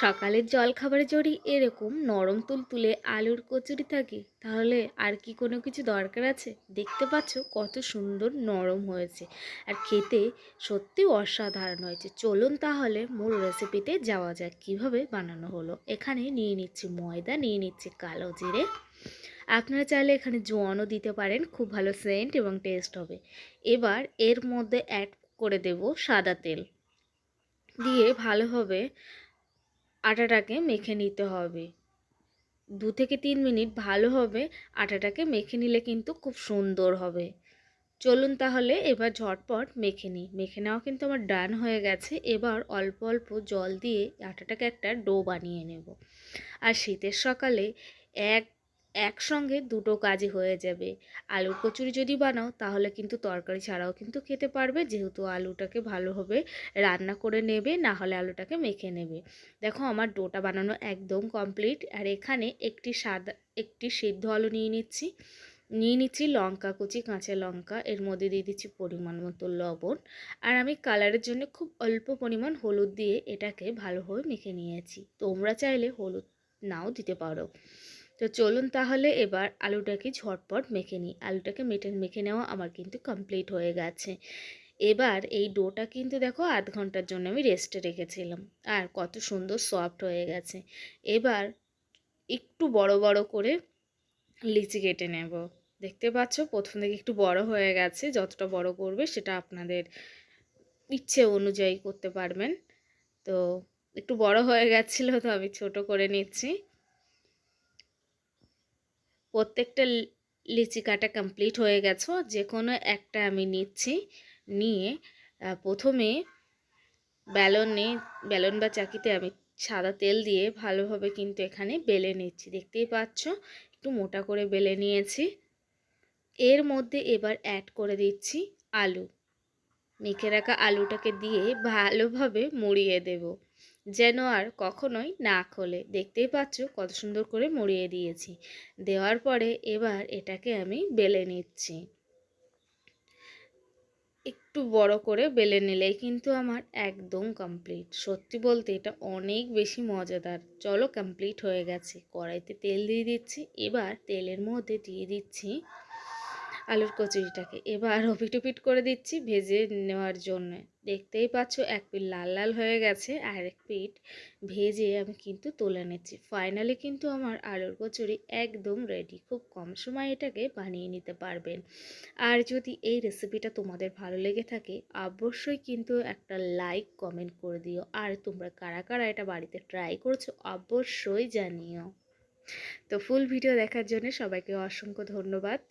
সকালের জলখাবারে যদি এরকম নরম তুল তুলে আলুর কচুরি থাকে, তাহলে আর কি কোনো কিছু দরকার আছে? দেখতে পাচ্ছ কত সুন্দর নরম হয়েছে। আর খেতে সত্যি অসাধারণ হয়েছে। চলুন তাহলে মূল রেসিপিতে যাওয়া যাক। কীভাবে বানানো হলো? এখানে নিয়ে নিচ্ছি ময়দা, নিয়ে নিচ্ছি কালো জিরে। আপনারা চাইলে এখানে জোয়ানও দিতে পারেন, খুব ভালো সেন্ট এবং টেস্ট হবে। এবার এর মধ্যে অ্যাড করে দেব সাদা তেল। দিয়ে ভালোভাবে আটাটাকে মেখে নিতে হবে। দু থেকে তিন মিনিট ভালোভাবে আটাটাকে মেখে নিলে কিন্তু খুব সুন্দর হবে। চলুন তাহলে এবার ঝটপট মেখে নিই। মেখে নেওয়া কিন্তু আমার ডান হয়ে গেছে। এবার অল্প অল্প জল দিয়ে আটাটাকে একটা ডো বানিয়ে নেব। আর শীতের সকালে এক একসঙ্গে দুটো কাজই হয়ে যাবে। আলুর কচুরি যদি বানাও, তাহলে কিন্তু তরকারি ছাড়াও কিন্তু খেতে পারবে। যেহেতু আলুটাকে ভালোভাবে রান্না করে নেবে, না হলে আলুটাকে মেখে নেবে। দেখো, আমার ডোটা বানানো একদম কমপ্লিট আর এখানে একটি সাদা, একটি সিদ্ধ আলু নিয়ে নিচ্ছি। নিয়ে নিচ্ছি লঙ্কা কুচি, কাঁচা লঙ্কা, এর মধ্যে দিয়ে দিচ্ছি পরিমাণ মতো লবণ। আর আমি কালারের জন্য খুব অল্প পরিমাণ হলুদ দিয়ে এটাকে ভালোভাবে মেখে নিয়েছি। তোমরা চাইলে হলুদ নাও দিতে পারো। তো চলুন তাহলে এবার আলুটাকে ঝটপট মেখে নিই। আলুটাকে মেটে, মেখে নেওয়া আমার কিন্তু কমপ্লিট হয়ে গেছে। এবার এই ডোটা কিন্তু দেখো আধ ঘণ্টার জন্য আমি রেস্টে রেখেছিলাম। আর কত সুন্দর সফট হয়ে গেছে। এবার একটু বড় বড় করে লিচি কেটে নেব। দেখতে পাচ্ছ? প্রথম থেকে একটু বড় হয়ে গেছে। যতটা বড় করবে সেটা আপনাদের ইচ্ছে অনুযায়ী করতে পারবেন। তো একটু বড় হয়ে গেছিল, তো আমি ছোট করে নিচ্ছি। প্রত্যেকটা লিচি কাটা কমপ্লিট হয়ে গেছো যে কোনো একটা আমি নিচ্ছি। নিয়ে প্রথমে ব্যালনে, ব্যালন বা চাকিতে আমি সাদা তেল দিয়ে ভালোভাবে কিন্তু এখানে বেলে নিচ্ছি। দেখতেই পাচ্ছ, একটু মোটা করে বেলে নিয়েছি। এর মধ্যে এবার অ্যাড করে দিচ্ছি আলু। মেখে রাখা আলুটাকে দিয়ে ভালোভাবে মুড়িয়ে দেবো। যেন আর কখনোই না খোলে। দেখতেই পাচ্ছ কত সুন্দর করে মুড়িয়ে দিয়েছি। দেওয়ার পরে এবার এটাকে আমি বেলে নিচ্ছি। একটু বড় করে বেলে নিলেই কিন্তু আমার একদম কমপ্লিট সত্যি বলতে এটা অনেক বেশি মজাদার। চলো কমপ্লিট হয়ে গেছে। কড়াইতে তেল দিয়ে দিচ্ছি। এবার তেলের মধ্যে দিয়ে দিচ্ছি আলুর কচুরিটাকে। এবার ওপিট করে দিচ্ছি ভেজে নেওয়ার জন্য। দেখতেই পাচ্ছ, এক পিঠ লাল লাল হয়ে গেছে, আর এক পিঠ ভেজে আমি কিন্তু তুলে নিচ্ছি। ফাইনালি কিন্তু আমার আলুর কচুরি একদম রেডি খুব কম সময় এটাকে বানিয়ে নিতে পারবেন। আর যদি এই রেসিপিটা তোমাদের ভালো লেগে থাকে, অবশ্যই কিন্তু একটা লাইক কমেন্ট করে দিও। আর তোমরা কারা কারা এটা বাড়িতে ট্রাই করছ, অবশ্যই জানিও। তো ফুল ভিডিও দেখার জন্য সবাইকে অসংখ্য ধন্যবাদ।